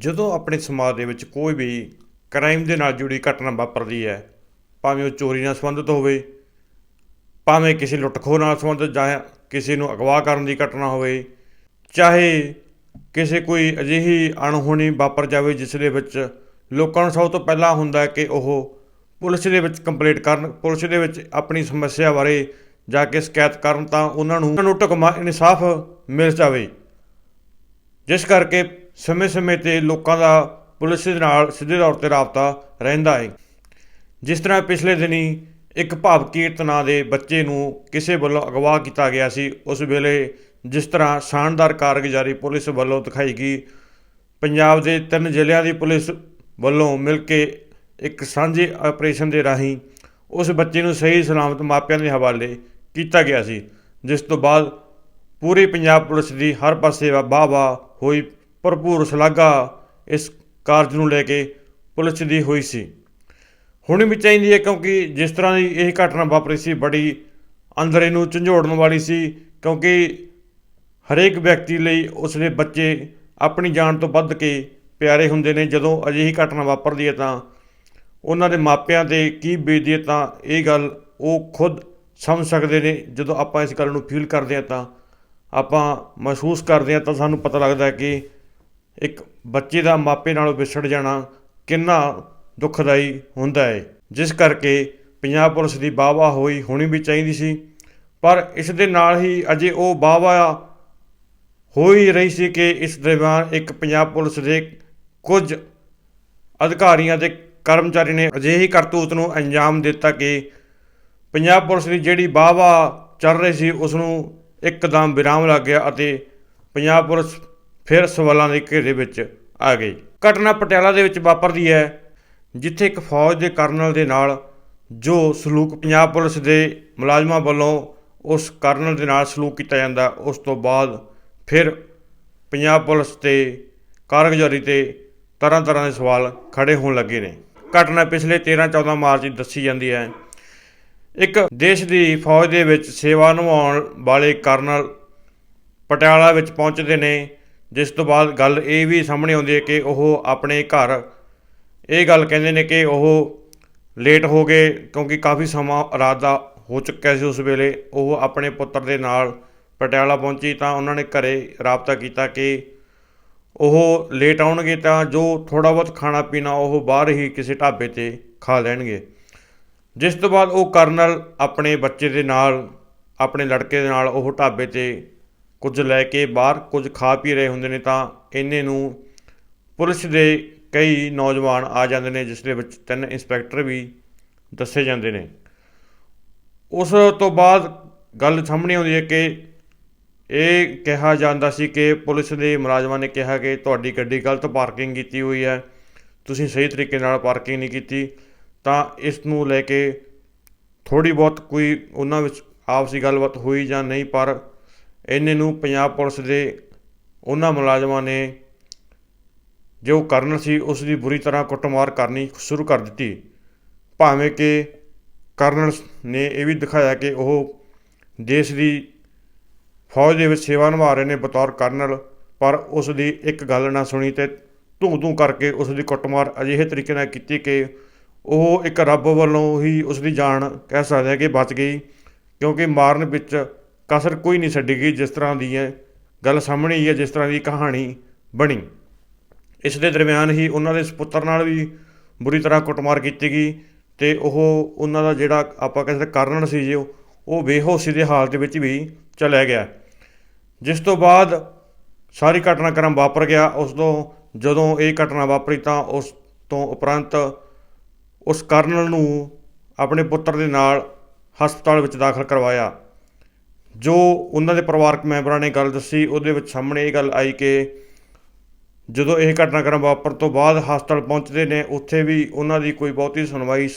ਜਦੋਂ ਆਪਣੇ ਸਮਾਜ ਦੇ ਵਿੱਚ ਕੋਈ ਵੀ ਕ੍ਰਾਈਮ ਦੇ ਨਾਲ ਜੁੜੀ ਘਟਨਾ ਵਾਪਰਦੀ ਹੈ, ਭਾਵੇਂ ਉਹ ਚੋਰੀ ਨਾਲ ਸੰਬੰਧਿਤ ਹੋਵੇ, ਭਾਵੇਂ ਕਿਸੇ ਲੁੱਟਖੋ ਨਾਲ ਸੰਬੰਧਿਤ ਜਾਂ ਕਿਸੇ ਨੂੰ ਅਗਵਾ ਕਰਨ ਦੀ ਘਟਨਾ ਹੋਵੇ, ਚਾਹੇ ਕਿਸੇ ਕੋਈ ਅਜਿਹੀ ਅਣਹੋਣੀ ਵਾਪਰ ਜਾਵੇ ਜਿਸ ਦੇ ਵਿੱਚ ਲੋਕਾਂ ਨੂੰ ਸਭ ਤੋਂ ਪਹਿਲਾਂ ਹੁੰਦਾ ਕਿ ਉਹ ਪੁਲਿਸ ਦੇ ਵਿੱਚ ਕੰਪਲੇਂਟ ਕਰਨ, ਪੁਲਿਸ ਦੇ ਵਿੱਚ ਆਪਣੀ ਸਮੱਸਿਆ ਬਾਰੇ ਜਾ ਕੇ ਸ਼ਿਕਾਇਤ ਕਰਨ ਤਾਂ ਉਹਨਾਂ ਨੂੰ ਉਹਨਾਂ ਨੂੰ ਢੁਕਮਾ ਇਨਸਾਫ ਮਿਲ ਜਾਵੇ। ਜਿਸ ਕਰਕੇ ਸਮੇਂ-ਸਮੇਂ ਤੇ ਲੋਕਾਂ ਦਾ ਪੁਲਿਸ ਦੇ ਨਾਲ ਸਿੱਧੇ ਤੌਰ ਤੇ ਰਾਬਤਾ ਰਹਿੰਦਾ ਹੈ ਜਿਸ ਤਰ੍ਹਾਂ ਪਿਛਲੇ ਦਿਨੀ ਇੱਕ ਭਾਵ ਕੀਰਤ ਨਾਂ ਦੇ ਬੱਚੇ ਨੂੰ ਕਿਸੇ ਵੱਲੋਂ ਅਗਵਾ ਕੀਤਾ ਗਿਆ ਸੀ, ਉਸ ਵੇਲੇ ਜਿਸ ਤਰ੍ਹਾਂ ਸ਼ਾਨਦਾਰ ਕਾਰਗੁਜ਼ਾਰੀ ਪੁਲਿਸ ਵੱਲੋਂ ਦਿਖਾਈ ਗਈ, ਪੰਜਾਬ ਦੇ ਤਿੰਨ ਜ਼ਿਲ੍ਹਿਆਂ ਦੀ ਪੁਲਿਸ ਵੱਲੋਂ ਮਿਲ ਕੇ ਇੱਕ ਸਾਂਝੇ ਆਪਰੇਸ਼ਨ ਦੇ ਰਾਹੀਂ ਉਸ ਬੱਚੇ ਨੂੰ ਸਹੀ ਸਲਾਮਤ ਮਾਪਿਆਂ ਦੇ ਹਵਾਲੇ ਕੀਤਾ ਗਿਆ ਸੀ, ਜਿਸ ਤੋਂ ਬਾਅਦ ਪੂਰੀ ਪੰਜਾਬ ਪੁਲਿਸ ਦੀ ਹਰ ਪਾਸੇ ਵਾਹ ਵਾਹ ਹੋਈ ਭਰਪੂਰ ਸ਼ਲਾਘਾ ਇਸ ਕਾਰਜ ਨੂੰ ਲੈ ਕੇ ਪੁਲਿਸ ਦੀ ਹੋਈ ਸੀ। ਹੁਣ ਵੀ ਚਾਹੀਦੀ ਹੈ ਕਿਉਂਕਿ ਜਿਸ ਤਰ੍ਹਾਂ ਦੀ ਇਹ ਘਟਨਾ ਵਾਪਰੀ ਸੀ, ਬੜੀ ਅੰਦਰ ਨੂੰ ਝੰਜੋੜਨ ਵਾਲੀ ਸੀ ਕਿਉਂਕਿ ਹਰੇਕ ਵਿਅਕਤੀ ਲਈ ਉਸਦੇ ਬੱਚੇ ਆਪਣੀ ਜਾਨ ਤੋਂ ਵੱਧ ਕੇ ਪਿਆਰੇ ਹੁੰਦੇ ਨੇ। ਜਦੋਂ ਅਜਿਹੀ ਘਟਨਾ ਵਾਪਰਦੀ ਹੈ ਤਾਂ ਉਹਨਾਂ ਦੇ ਮਾਪਿਆਂ ਤੇ ਕੀ ਬੀਤਦੀ ਹੈ ਤਾਂ ਇਹ ਗੱਲ ਉਹ ਖੁਦ ਸਮਝ ਸਕਦੇ ਨੇ। ਜਦੋਂ ਆਪਾਂ ਇਸ ਗੱਲ ਨੂੰ ਫੀਲ ਕਰਦੇ ਹਾਂ ਤਾਂ ਆਪਾਂ ਮਹਿਸੂਸ ਕਰਦੇ ਹਾਂ ਤਾਂ ਸਾਨੂੰ ਪਤਾ ਲੱਗਦਾ ਕਿ ਇੱਕ ਬੱਚੇ ਦਾ ਮਾਪੇ ਨਾਲੋਂ ਵਿਛੜ ਜਾਣਾ ਕਿੰਨਾ ਦੁਖਦਾਈ ਹੁੰਦਾ ਹੈ ਜਿਸ ਕਰਕੇ ਪੰਜਾਬ ਪੁਲਿਸ ਦੀ ਵਾਹਵਾ ਹੋਈ ਹੋਣੀ ਵੀ ਚਾਹੀਦੀ ਸੀ, ਪਰ ਇਸ ਦੇ ਨਾਲ ਹੀ ਅਜੇ ਉਹ ਵਾਹਵਾ ਹੋ ਹੀ ਰਹੀ ਸੀ ਕਿ ਇਸ ਦਰਮਿਆਨ ਇੱਕ ਪੰਜਾਬ ਪੁਲਿਸ ਦੇ ਕੁਝ ਅਧਿਕਾਰੀਆਂ ਤੇ ਕਰਮਚਾਰੀ ਨੇ ਅਜਿਹੀ ਕਰਤੂਤ ਨੂੰ ਅੰਜਾਮ ਦਿੱਤਾ ਕਿ ਪੰਜਾਬ ਪੁਲਿਸ ਦੀ ਜਿਹੜੀ ਵਾਹਵਾ ਚੱਲ ਰਹੀ ਸੀ ਉਸ ਨੂੰ ਇੱਕਦਮ ਵਿਰਾਮ ਲੱਗ ਗਿਆ ਅਤੇ ਪੰਜਾਬ ਪੁਲਿਸ ਫਿਰ ਸਵਾਲਾਂ ਦੇ ਘੇਰੇ ਵਿੱਚ ਆ ਗਈ ਘਟਨਾ ਪਟਿਆਲਾ ਦੇ ਵਿੱਚ ਵਾਪਰਦੀ ਹੈ, ਜਿੱਥੇ ਇੱਕ ਫੌਜ ਦੇ ਕਰਨਲ ਦੇ ਨਾਲ ਜੋ ਸਲੂਕ ਪੰਜਾਬ ਪੁਲਿਸ ਦੇ ਮੁਲਾਜ਼ਮਾਂ ਵੱਲੋਂ ਉਸ ਕਰਨਲ ਦੇ ਨਾਲ ਸਲੂਕ ਕੀਤਾ ਜਾਂਦਾ, ਉਸ ਤੋਂ ਬਾਅਦ ਫਿਰ ਪੰਜਾਬ ਪੁਲਿਸ ਤੇ ਕਾਰਗੁਜ਼ਾਰੀ ਤੇ ਤਰ੍ਹਾਂ ਤਰ੍ਹਾਂ ਦੇ ਸਵਾਲ ਖੜੇ ਹੋਣ ਲੱਗੇ ਨੇ। ਘਟਨਾ ਪਿਛਲੇ 13 14 ਮਾਰਚ ਦੀ ਦੱਸੀ ਜਾਂਦੀ ਹੈ। ਇੱਕ ਦੇਸ਼ ਦੀ ਫੌਜ ਦੇ ਵਿੱਚ ਸੇਵਾ ਨਿਭਾਉਣ ਵਾਲੇ ਕਰਨਲ ਪਟਿਆਲਾ ਵਿੱਚ ਪਹੁੰਚਦੇ ਨੇ। ਜਿਸ ਤੋਂ ਬਾਅਦ ਗੱਲ ਇਹ ਵੀ ਸਾਹਮਣੇ ਆਉਂਦੀ ਹੈ ਕਿ ਉਹ ਆਪਣੇ ਘਰ, ਇਹ ਗੱਲ ਕਹਿੰਦੇ ਨੇ ਕਿ ਉਹ ਲੇਟ ਹੋ ਗਏ ਕਿਉਂਕਿ ਕਾਫੀ ਸਮਾਂ ਰਾਤ ਦਾ ਹੋ ਚੁੱਕਿਆ ਸੀ ਉਸ ਵੇਲੇ। ਉਹ ਆਪਣੇ ਪੁੱਤਰ ਦੇ ਨਾਲ ਪਟਿਆਲਾ ਪਹੁੰਚੀ ਤਾਂ ਉਹਨਾਂ ਨੇ ਘਰੇ ਰਾਬਤਾ ਕੀਤਾ ਕਿ ਉਹ ਲੇਟ ਆਉਣਗੇ ਤਾਂ ਜੋ ਥੋੜਾ ਬਹੁਤ ਖਾਣਾ ਪੀਣਾ ਉਹ ਬਾਹਰ ਹੀ ਕਿਸੇ ਢਾਬੇ ਤੇ ਖਾ ਲੈਣਗੇ। ਜਿਸ ਤੋਂ ਬਾਅਦ ਉਹ ਕਰਨਲ ਆਪਣੇ ਬੱਚੇ ਦੇ ਨਾਲ, ਆਪਣੇ ਲੜਕੇ ਦੇ ਨਾਲ ਉਹ ਢਾਬੇ ਤੇ ਕੁਝ ਲੈ ਕੇ ਬਾਹਰ ਕੁਝ ਖਾ ਪੀ ਰਹੇ ਹੁੰਦੇ ਨੇ ਤਾਂ ਇੰਨੇ ਨੂੰ ਪੁਲਿਸ ਦੇ ਕਈ ਨੌਜਵਾਨ ਆ ਜਾਂਦੇ ਨੇ, ਜਿਸ ਦੇ ਵਿੱਚ ਤਿੰਨ ਇੰਸਪੈਕਟਰ ਵੀ ਦੱਸੇ ਜਾਂਦੇ ਨੇ। ਉਸ ਤੋਂ ਬਾਅਦ ਗੱਲ ਸਾਹਮਣੇ ਆਉਂਦੀ ਹੈ ਕਿ ਇਹ ਕਿਹਾ ਜਾਂਦਾ ਸੀ ਕਿ ਪੁਲਿਸ ਦੇ ਮੁਲਾਜ਼ਮਾਂ ਨੇ ਕਿਹਾ ਕਿ ਤੁਹਾਡੀ ਗੱਡੀ ਗਲਤ ਪਾਰਕਿੰਗ ਕੀਤੀ ਹੋਈ ਹੈ, ਤੁਸੀਂ ਸਹੀ ਤਰੀਕੇ ਨਾਲ ਪਾਰਕਿੰਗ ਨਹੀਂ ਕੀਤੀ, ਤਾਂ ਇਸ ਨੂੰ ਲੈ ਕੇ ਥੋੜੀ ਬਹੁਤ ਕੋਈ ਉਹਨਾਂ ਵਿੱਚ ਆਪਸੀ ਗੱਲਬਾਤ ਹੋਈ ਜਾਂ ਨਹੀਂ, ਪਰ ਇੰਨੇ ਨੂੰ ਪੰਜਾਬ ਪੁਲਿਸ ਦੇ ਉਹਨਾਂ ਮੁਲਾਜ਼ਮਾਂ ਨੇ ਜੋ ਕਰਨ ਸੀ, ਉਸ ਦੀ ਬੁਰੀ ਤਰ੍ਹਾਂ ਕੁੱਟਮਾਰ ਕਰਨੀ ਸ਼ੁਰੂ ਕਰ ਦਿੱਤੀ। ਭਾਵੇਂ ਕਿ ਕਰਨਲ ਨੇ ਇਹ ਵੀ ਦਿਖਾਇਆ ਕਿ ਉਹ ਦੇਸ਼ ਦੀ ਫੌਜ ਦੇ ਵਿੱਚ ਸੇਵਾ ਨਿਭਾ ਰਹੇ ਨੇ ਬਤੌਰ ਕਰਨਲ, ਪਰ ਉਸ ਦੀ ਇੱਕ ਗੱਲ ਨਾ ਸੁਣੀ ਤੇ ਧੂ ਧੂ ਕਰਕੇ ਉਸ ਦੀ ਕੁੱਟਮਾਰ ਅਜਿਹੇ ਤਰੀਕੇ ਨਾਲ ਕੀਤੀ ਕਿ ਉਹ ਇੱਕ ਰੱਬ ਵੱਲੋਂ ਹੀ ਉਸ ਦੀ ਜਾਨ ਕਹਿ ਸਕਦੇ ਹਾਂ ਕਿ ਬਚ ਗਈ, ਕਿਉਂਕਿ ਮਾਰਨ ਵਿੱਚ ਕਸਰ ਕੋਈ ਨਹੀਂ ਛੱਡੀ ਗਈ ਜਿਸ ਤਰ੍ਹਾਂ ਦੀ ਹੈ ਗੱਲ ਸਾਹਮਣੇ ਹੀ ਹੈ, ਜਿਸ ਤਰ੍ਹਾਂ ਦੀ ਕਹਾਣੀ ਬਣੀ। ਇਸ ਦੇ ਦਰਮਿਆਨ ਹੀ ਉਹਨਾਂ ਦੇ ਸੁਪੁੱਤਰ ਨਾਲ ਵੀ ਬੁਰੀ ਤਰ੍ਹਾਂ ਕੁੱਟਮਾਰ ਕੀਤੀ ਗਈ ਤੇ ਉਹ ਉਹਨਾਂ ਦਾ ਜਿਹੜਾ ਆਪਾਂ ਕਹਿੰਦੇ ਕਾਰਨ ਸੀ ਜੋ, ਉਹ ਬੇਹੋਸ਼ੀ ਦੇ ਹਾਲਤ ਵਿੱਚ ਵੀ ਚਲਿਆ ਗਿਆ। ਜਿਸ ਤੋਂ ਬਾਅਦ ਸਾਰੀ ਘਟਨਾਕ੍ਰਮ ਵਾਪਰ ਗਿਆ। ਉਸ ਤੋਂ ਜਦੋਂ ਇਹ ਘਟਨਾ ਵਾਪਰੀ ਤਾਂ ਉਸ ਤੋਂ ਉਪਰੰਤ ਉਸ ਕਰਨਲ ਨੂੰ ਆਪਣੇ ਪੁੱਤਰ ਦੇ ਨਾਲ ਹਸਪਤਾਲ ਵਿੱਚ ਦਾਖਲ ਕਰਵਾਇਆ। ਜੋ ਉਹਨਾਂ ਦੇ ਪਰਿਵਾਰਕ ਮੈਂਬਰਾਂ ਨੇ ਗੱਲ ਦੱਸੀ, ਉਹਦੇ ਵਿੱਚ ਸਾਹਮਣੇ ਇਹ ਗੱਲ ਆਈ ਕਿ ਜਦੋਂ ਇਹ ਘਟਨਾਕ੍ਰਮ ਵਾਪਰ ਤੋਂ ਬਾਅਦ ਹਸਪਤਾਲ ਪਹੁੰਚਦੇ ਨੇ, ਉੱਥੇ ਵੀ ਉਹਨਾਂ ਦੀ ਕੋਈ ਬਹੁਤੀ ਸੁਣਵਾਈ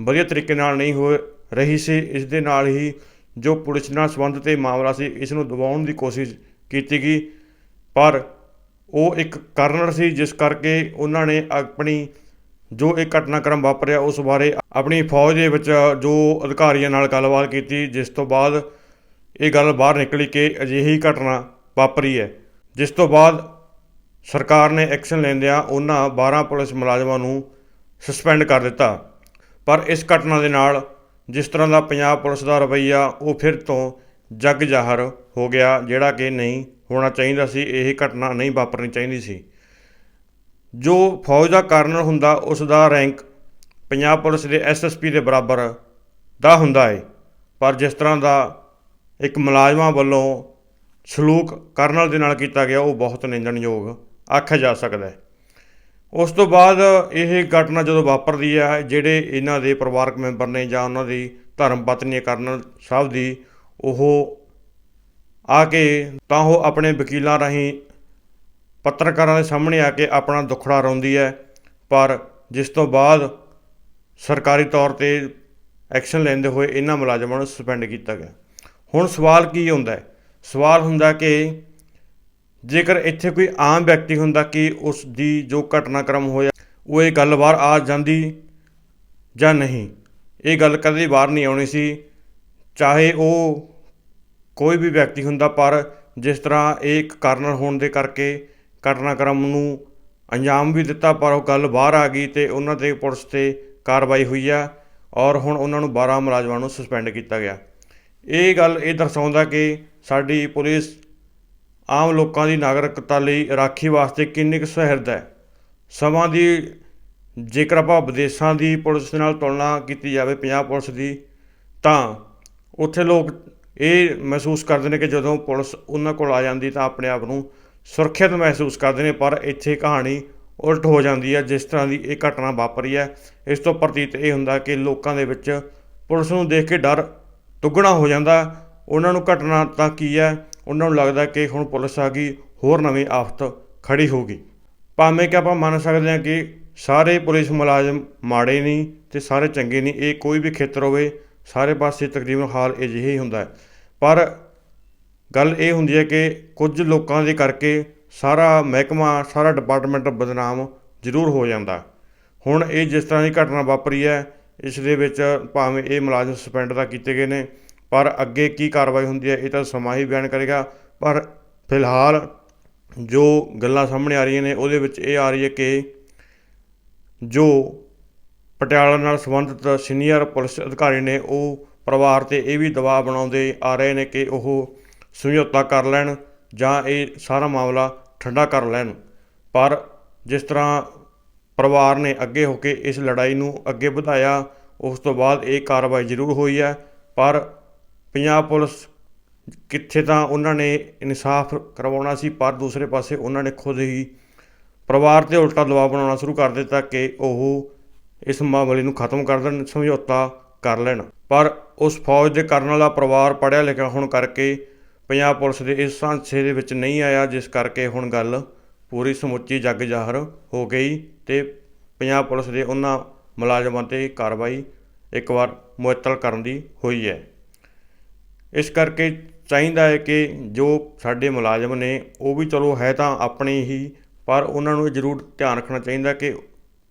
ਵਧੀਆ ਤਰੀਕੇ ਨਾਲ ਨਹੀਂ ਹੋ ਰਹੀ ਸੀ। ਇਸ ਦੇ ਨਾਲ ਹੀ ਜੋ ਪੁਲਿਸ ਨਾਲ ਸੰਬੰਧਿਤ ਇਹ ਮਾਮਲਾ ਸੀ, ਇਸ ਨੂੰ ਦਬਾਉਣ ਦੀ ਕੋਸ਼ਿਸ਼ ਕੀਤੀ ਗਈ। ਪਰ ਉਹ ਇੱਕ ਕਰਨਲ ਸੀ, ਜਿਸ ਕਰਕੇ ਉਹਨਾਂ ਨੇ ਆਪਣੀ ਜੋ ਇਹ ਘਟਨਾਕ੍ਰਮ ਵਾਪਰਿਆ, ਉਸ ਬਾਰੇ ਆਪਣੀ ਫੌਜ ਦੇ ਵਿੱਚ ਜੋ ਅਧਿਕਾਰੀਆਂ ਨਾਲ ਗੱਲਬਾਤ ਕੀਤੀ, ਜਿਸ ਤੋਂ ਬਾਅਦ ਇਹ ਗੱਲ ਬਾਹਰ ਨਿਕਲੀ ਕਿ ਅਜਿਹੀ ਘਟਨਾ ਵਾਪਰੀ ਹੈ, ਜਿਸ ਤੋਂ ਬਾਅਦ ਸਰਕਾਰ ਨੇ ਐਕਸ਼ਨ ਲੈਂਦਿਆਂ ਉਹਨਾਂ 12 ਪੁਲਿਸ ਮੁਲਾਜ਼ਮਾਂ ਨੂੰ ਸਸਪੈਂਡ ਕਰ ਦਿੱਤਾ। ਪਰ ਇਸ ਘਟਨਾ ਦੇ ਨਾਲ ਜਿਸ ਤਰ੍ਹਾਂ ਦਾ ਪੰਜਾਬ ਪੁਲਿਸ ਦਾ ਰਵੱਈਆ, ਉਹ ਫਿਰ ਤੋਂ ਜੱਗ ਜ਼ਾਹਰ ਹੋ ਗਿਆ, ਜਿਹੜਾ ਕਿ ਨਹੀਂ ਹੋਣਾ ਚਾਹੀਦਾ ਸੀ, ਇਹ ਘਟਨਾ ਨਹੀਂ ਵਾਪਰਨੀ ਚਾਹੀਦੀ ਸੀ। ਜੋ ਫੌਜ ਦਾ ਕਰਨਲ ਹੁੰਦਾ, ਉਸ ਦਾ ਰੈਂਕ ਪੰਜਾਬ ਪੁਲਿਸ ਦੇ ਐਸਐਸਪੀ ਦੇ ਬਰਾਬਰ ਦਾ ਹੁੰਦਾ ਹੈ ਪਰ ਜਿਸ ਤਰ੍ਹਾਂ ਦਾ ਇੱਕ ਮੁਲਾਜ਼ਮਾਂ ਵੱਲੋਂ ਸਲੂਕ ਕਰਨਲ ਦੇ ਨਾਲ ਕੀਤਾ ਗਿਆ, ਉਹ ਬਹੁਤ ਨਿੰਦਣਯੋਗ ਆਖਿਆ ਜਾ ਸਕਦਾ ਹੈ। ਉਸ ਤੋਂ ਬਾਅਦ ਇਹ ਘਟਨਾ ਜਦੋਂ ਵਾਪਰਦੀ ਹੈ, ਜਿਹੜੇ ਇਹਨਾਂ ਦੇ ਪਰਿਵਾਰਕ ਮੈਂਬਰ ਨੇ ਜਾਂ ਉਹਨਾਂ ਦੀ ਧਰਮ ਪਤਨੀ ਕਰਨਲ ਸਾਹਿਬ ਦੀ, ਉਹ ਆ ਕੇ ਤਾਂ ਉਹ ਆਪਣੇ ਵਕੀਲਾਂ ਰਾਹੀਂ ਪੱਤਰਕਾਰਾਂ ਦੇ ਸਾਹਮਣੇ ਆ ਕੇ ਆਪਣਾ ਦੁੱਖੜਾ ਰੋਂਦੀ ਹੈ, ਪਰ ਜਿਸ ਤੋਂ ਬਾਅਦ ਸਰਕਾਰੀ ਤੌਰ ਤੇ ਐਕਸ਼ਨ ਲੈਂਦੇ ਹੋਏ ਇਹਨਾਂ ਮੁਲਾਜ਼ਮਾਂ ਨੂੰ ਸਸਪੈਂਡ ਕੀਤਾ ਗਿਆ। ਹੁਣ ਸਵਾਲ ਕੀ ਹੁੰਦਾ ਹੈ? ਸਵਾਲ ਹੁੰਦਾ ਕਿ ਜੇਕਰ ਇੱਥੇ ਕੋਈ ਆਮ ਵਿਅਕਤੀ ਹੁੰਦਾ ਕਿ ਉਸ ਦੀ ਜੋ ਘਟਨਾਕ੍ਰਮ ਹੋਇਆ, ਉਹ ਇਹ ਗੱਲ ਬਾਹਰ ਆ ਜਾਂਦੀ ਜਾਂ ਨਹੀਂ? ਇਹ ਗੱਲ ਕਦੇ ਬਾਹਰ ਨਹੀਂ ਆਉਣੀ ਸੀ। ਚਾਹੇ ਉਹ ਕੋਈ ਵੀ ਵਿਅਕਤੀ ਹੁੰਦਾ, ਪਰ ਜਿਸ ਤਰ੍ਹਾਂ ਇਹ ਇੱਕ ਕਾਰਨ ਹੋਣ ਦੇ ਕਰਕੇ ਘਟਨਾਕ੍ਰਮ ਨੂੰ ਅੰਜਾਮ ਵੀ ਦਿੱਤਾ, ਪਰ ਉਹ ਗੱਲ ਬਾਹਰ ਆ ਗਈ ਤੇ ਉਹਨਾਂ ਤੇ ਪੁਲਿਸ ਤੇ ਕਾਰਵਾਈ ਹੋਈ ਆ ਔਰ ਹੁਣ ਉਹਨਾਂ ਨੂੰ 12 ਮੁਲਾਜ਼ਮਾਂ ਨੂੰ ਸਸਪੈਂਡ ਕੀਤਾ ਗਿਆ। ਇਹ ਗੱਲ ਇਹ ਦਰਸਾਉਂਦਾ ਕਿ ਸਾਡੀ ਪੁਲਿਸ ਆਮ ਲੋਕਾਂ ਦੀ ਨਾਗਰਿਕਤਾ ਲਈ ਰਾਖੀ ਵਾਸਤੇ ਕਿੰਨੀ ਕੁ ਸੁਹਿਰਦ ਹੈ। ਸਮਾਂ ਦੀ ਜੇਕਰ ਆਪਾਂ ਵਿਦੇਸ਼ਾਂ ਦੀ ਪੁਲਿਸ ਨਾਲ ਤੁਲਨਾ ਕੀਤੀ ਜਾਵੇ, ਪੰਜਾਬ ਪੁਲਿਸ ਦੀ, ਤਾਂ ਉੱਥੇ ਲੋਕ ਇਹ ਮਹਿਸੂਸ ਕਰਦੇ ਨੇ ਕਿ ਜਦੋਂ ਪੁਲਿਸ ਉਹਨਾਂ ਕੋਲ ਆ ਜਾਂਦੀ ਤਾਂ ਆਪਣੇ ਆਪ ਨੂੰ ਸੁਰੱਖਿਅਤ ਮਹਿਸੂਸ ਕਰਦੇ ਨੇ, ਪਰ ਇੱਥੇ ਕਹਾਣੀ ਉਲਟ ਹੋ ਜਾਂਦੀ ਹੈ, ਜਿਸ ਤਰ੍ਹਾਂ ਦੀ ਇਹ ਘਟਨਾ ਵਾਪਰੀ ਹੈ। ਇਸ ਤੋਂ ਪ੍ਰਤੀਤ ਇਹ ਹੁੰਦਾ ਕਿ ਲੋਕਾਂ ਦੇ ਵਿੱਚ ਪੁਲਿਸ ਨੂੰ ਦੇਖ ਕੇ ਡਰ ਦੁੱਗਣਾ ਹੋ ਜਾਂਦਾ। ਉਹਨਾਂ ਨੂੰ ਘਟਨਾ ਤਾਂ ਕੀ ਹੈ? ਉਹਨਾਂ ਨੂੰ ਲੱਗਦਾ ਕਿ ਹੁਣ ਪੁਲਿਸ ਆ ਗਈ, ਹੋਰ ਨਵੀਂ ਆਫਤ ਖੜੀ ਹੋ ਗਈ ਭਾਵੇਂ ਕਿ ਆਪਾਂ ਮੰਨ ਸਕਦੇ ਹਾਂ ਕਿ ਸਾਰੇ ਪੁਲਿਸ ਮੁਲਾਜ਼ਮ ਮਾੜੇ ਨਹੀਂ ਤੇ ਸਾਰੇ ਚੰਗੇ ਨਹੀਂ, ਇਹ ਕੋਈ ਵੀ ਖੇਤਰ ਹੋਵੇ, ਸਾਰੇ ਪਾਸੇ ਤਕਰੀਬਨ ਹਾਲ ਅਜਿਹਾ ਹੀ ਹੁੰਦਾ ਪਰ ਗੱਲ ਇਹ ਹੁੰਦੀ ਹੈ ਕਿ ਕੁਝ ਲੋਕਾਂ ਦੇ ਕਰਕੇ ਸਾਰਾ ਮਹਿਕਮਾ, ਸਾਰਾ ਡਿਪਾਰਟਮੈਂਟ ਬਦਨਾਮ ਜ਼ਰੂਰ ਹੋ ਜਾਂਦਾ। ਹੁਣ ਇਹ ਜਿਸ ਤਰ੍ਹਾਂ ਦੀ ਘਟਨਾ ਵਾਪਰੀ ਹੈ ਇਸ ਦੇ ਵਿੱਚ ਭਾਵੇਂ ਇਹ ਮੁਲਾਜ਼ਮ ਸਸਪੈਂਡ ਤਾਂ ਕੀਤੇ ਗਏ ਨੇ, ਪਰ ਅੱਗੇ ਕੀ ਕਾਰਵਾਈ ਹੁੰਦੀ ਹੈ ਇਹ ਤਾਂ ਸਮਾਂ ਹੀ ਬਿਆਨ ਕਰੇਗਾ। ਪਰ ਫਿਲਹਾਲ ਜੋ ਗੱਲਾਂ ਸਾਹਮਣੇ ਆ ਰਹੀਆਂ ਨੇ, ਉਹਦੇ ਵਿੱਚ ਇਹ ਆ ਰਹੀ ਹੈ ਕਿ ਜੋ ਪਟਿਆਲਾ ਨਾਲ ਸੰਬੰਧਿਤ ਸੀਨੀਅਰ ਪੁਲਿਸ ਅਧਿਕਾਰੀ ਨੇ, ਉਹ ਪਰਿਵਾਰ ਤੇ ਇਹ ਵੀ ਦਬਾਅ ਬਣਾਉਂਦੇ ਆ ਰਹੇ ਨੇ ਕਿ ਉਹ ਸਮਝੌਤਾ ਕਰ ਲੈਣ ਜਾਂ ਇਹ ਸਾਰਾ ਮਾਮਲਾ ਠੰਡਾ ਕਰ ਲੈਣ। ਪਰ ਜਿਸ ਤਰ੍ਹਾਂ ਪਰਿਵਾਰ ਨੇ ਅੱਗੇ ਹੋ ਕੇ ਇਸ ਲੜਾਈ ਨੂੰ ਅੱਗੇ ਵਧਾਇਆ, ਉਸ ਤੋਂ ਬਾਅਦ ਇਹ ਕਾਰਵਾਈ ਜ਼ਰੂਰ ਹੋਈ ਹੈ, ਪਰ ਪੰਜਾਬ ਪੁਲਿਸ ਕਿੱਥੇ ਤਾਂ ਉਹਨਾਂ ਨੇ ਇਨਸਾਫ ਕਰਵਾਉਣਾ ਸੀ, ਪਰ ਦੂਸਰੇ ਪਾਸੇ ਉਹਨਾਂ ਨੇ ਖੁਦ ਹੀ ਪਰਿਵਾਰ ਤੇ ਉਲਟਾ ਦਬਾਅ ਬਣਾਉਣਾ ਸ਼ੁਰੂ ਕਰ ਦਿੱਤਾ ਕਿ ਉਹ ਇਸ ਮਾਮਲੇ ਨੂੰ ਖਤਮ ਕਰ ਦੇਣ, ਸਮਝੌਤਾ ਕਰ ਲੈਣ। ਪਰ ਉਸ ਫੌਜ ਦੇ ਕਰਨ ਵਾਲਾ ਪਰਿਵਾਰ ਪੜ੍ਹਿਆ ਲਿਖਿਆ ਹੋਣ ਕਰਕੇ ਪੰਜਾਬ ਪੁਲਿਸ ਦੇ ਇਸ ਸਾਂਝੇ ਦੇ ਵਿੱਚ ਨਹੀਂ ਆਇਆ, ਜਿਸ ਕਰਕੇ ਹੁਣ ਗੱਲ ਪੂਰੀ ਸਮੁੱਚੀ ਜੱਗ ਜ਼ਾਹਰ ਹੋ ਗਈ ਤੇ ਪੰਜਾਬ ਪੁਲਿਸ ਦੇ ਉਹਨਾਂ ਮੁਲਾਜ਼ਮਾਂ ਤੇ ਕਾਰਵਾਈ ਇੱਕ ਵਾਰ ਮੁਅੱਤਲ ਕਰਨ ਦੀ ਹੋਈ ਹੈ। ਇਸ ਕਰਕੇ ਚਾਹੀਦਾ ਹੈ ਕਿ ਜੋ ਸਾਡੇ ਮੁਲਾਜ਼ਮ ਨੇ ਉਹ ਵੀ ਚਲੋ ਹੈ ਤਾਂ ਆਪਣੇ ਹੀ, ਪਰ ਉਹਨਾਂ ਨੂੰ ਇਹ ਜ਼ਰੂਰ ਧਿਆਨ ਰੱਖਣਾ ਚਾਹੀਦਾ ਕਿ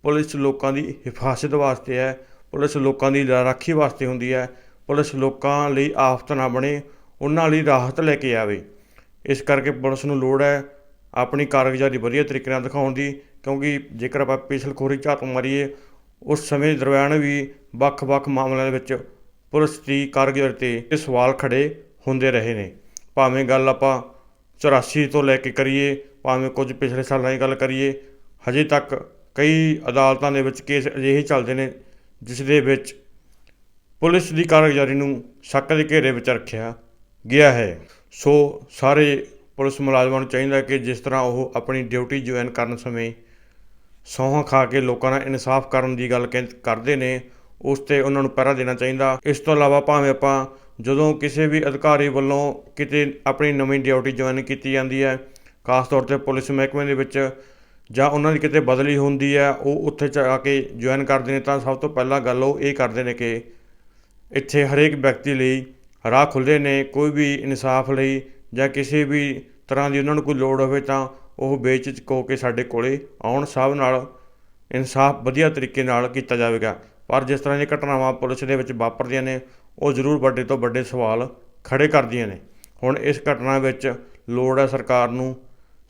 ਪੁਲਿਸ ਲੋਕਾਂ ਦੀ ਹਿਫਾਜ਼ਤ ਵਾਸਤੇ ਹੈ, ਪੁਲਿਸ ਲੋਕਾਂ ਦੀ ਰਾਖੀ ਵਾਸਤੇ ਹੁੰਦੀ ਹੈ, ਪੁਲਿਸ ਲੋਕਾਂ ਲਈ ਆਫਤ ਨਾ ਬਣੇ, ਉਹਨਾਂ ਲਈ ਰਾਹਤ ਲੈ ਕੇ ਆਵੇ। ਇਸ ਕਰਕੇ ਪੁਲਿਸ ਨੂੰ ਲੋੜ ਹੈ ਆਪਣੀ ਕਾਰਗੁਜ਼ਾਰੀ ਵਧੀਆ ਤਰੀਕੇ ਨਾਲ ਦਿਖਾਉਣ ਦੀ, ਕਿਉਂਕਿ ਜੇਕਰ ਆਪਾਂ ਪਿਛਲਖੋਰੀ ਝਾਤ ਮਾਰੀਏ, ਉਸ ਸਮੇਂ ਦਰਮਿਆਨ ਵੀ ਵੱਖ-ਵੱਖ ਮਾਮਲਿਆਂ ਦੇ ਵਿੱਚ ਪੁਲਿਸ ਦੀ ਕਾਰਗੁਜ਼ਾਰੀ ਤੇ ਇਹ ਸਵਾਲ ਖੜੇ ਹੁੰਦੇ ਰਹੇ ਨੇ। ਭਾਵੇਂ ਗੱਲ ਆਪਾਂ 84 ਤੋਂ ਲੈ ਕੇ ਕਰੀਏ, ਭਾਵੇਂ ਕੁਝ ਪਿਛਲੇ ਸਾਲਾਂ ਦੀ ਗੱਲ ਕਰੀਏ, ਹਜੇ ਤੱਕ ਕਈ ਅਦਾਲਤਾਂ ਦੇ ਵਿੱਚ ਕੇਸ ਅਜਿਹੇ ਚੱਲਦੇ ਨੇ ਜਿਸ ਦੇ ਵਿੱਚ ਪੁਲਿਸ ਦੀ ਕਾਰਗੁਜ਼ਾਰੀ ਨੂੰ ਸ਼ੱਕ ਦੇ ਘੇਰੇ ਵਿੱਚ ਰੱਖਿਆ ਗਿਆ ਹੈ। ਸੋ ਸਾਰੇ ਪੁਲਿਸ ਮੁਲਾਜ਼ਮਾਂ ਨੂੰ ਚਾਹੀਦਾ ਕਿ ਜਿਸ ਤਰ੍ਹਾਂ ਉਹ ਆਪਣੀ ਡਿਊਟੀ ਜੁਆਇਨ ਕਰਨ ਸਮੇਂ ਸਹੁੰ ਖਾ ਕੇ ਲੋਕਾਂ ਨਾਲ ਇਨਸਾਫ ਕਰਨ ਦੀ ਗੱਲ ਕਹਿ- ਕਰਦੇ ਨੇ, ਉਸ ਤੇ ਉਹਨਾਂ ਨੂੰ ਪਹਿਰਾ ਦੇਣਾ ਚਾਹੀਦਾ। ਇਸ ਤੋਂ ਇਲਾਵਾ ਭਾਵੇਂ ਆਪਾਂ ਜਦੋਂ ਕਿਸੇ ਵੀ ਅਧਿਕਾਰੀ ਵੱਲੋਂ ਕਿਤੇ ਆਪਣੀ ਨਵੀਂ ਡਿਊਟੀ ਜੁਆਇਨ ਕੀਤੀ ਜਾਂਦੀ ਹੈ, ਖਾਸ ਤੌਰ ਤੇ ਪੁਲਿਸ ਮਹਿਕਮੇ ਦੇ ਵਿੱਚ, ਜਾਂ ਉਹਨਾਂ ਦੀ ਕਿਤੇ ਬਦਲੀ ਹੁੰਦੀ ਹੈ, ਉਹ ਉੱਥੇ ਜਾ ਕੇ ਜੁਆਇਨ ਕਰਦੇ ਨੇ, ਤਾਂ ਸਭ ਤੋਂ ਪਹਿਲਾਂ ਗੱਲ ਉਹ ਇਹ ਕਰਦੇ ਨੇ ਕਿ ਇੱਥੇ ਹਰੇਕ ਵਿਅਕਤੀ ਲਈ ਰਾਹ ਖੁੱਲ੍ਹੇ ਨੇ, ਕੋਈ ਵੀ ਇਨਸਾਫ ਲਈ ਜਾਂ ਕਿਸੇ ਵੀ ਤਰ੍ਹਾਂ ਦੀ ਉਹਨਾਂ ਨੂੰ ਕੋਈ ਲੋੜ ਹੋਵੇ ਤਾਂ ਉਹ ਬੇਝਿਜਕ ਹੋ ਕੇ ਸਾਡੇ ਕੋਲੇ ਆਉਣ, ਸਭ ਨਾਲ ਇਨਸਾਫ ਵਧੀਆ ਤਰੀਕੇ ਨਾਲ ਕੀਤਾ ਜਾਵੇਗਾ। ਪਰ ਜਿਸ ਤਰ੍ਹਾਂ ਦੀਆਂ ਘਟਨਾਵਾਂ ਪੁਲਿਸ ਦੇ ਵਿੱਚ ਵਾਪਰਦੀਆਂ ਨੇ, ਉਹ ਜ਼ਰੂਰ ਵੱਡੇ ਤੋਂ ਵੱਡੇ ਸਵਾਲ ਖੜੇ ਕਰਦੀਆਂ ਨੇ। ਹੁਣ ਇਸ ਘਟਨਾ ਵਿੱਚ ਲੋੜ ਹੈ ਸਰਕਾਰ ਨੂੰ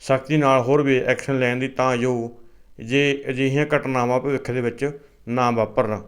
ਸਖਤੀ ਨਾਲ ਹੋਰ ਵੀ ਐਕਸ਼ਨ ਲੈਣ ਦੀ ਤਾਂ ਜੋ ਜੇ ਅਜਿਹੀਆਂ ਘਟਨਾਵਾਂ ਭਵਿੱਖ ਦੇ ਵਿੱਚ ਨਾ ਵਾਪਰਨ।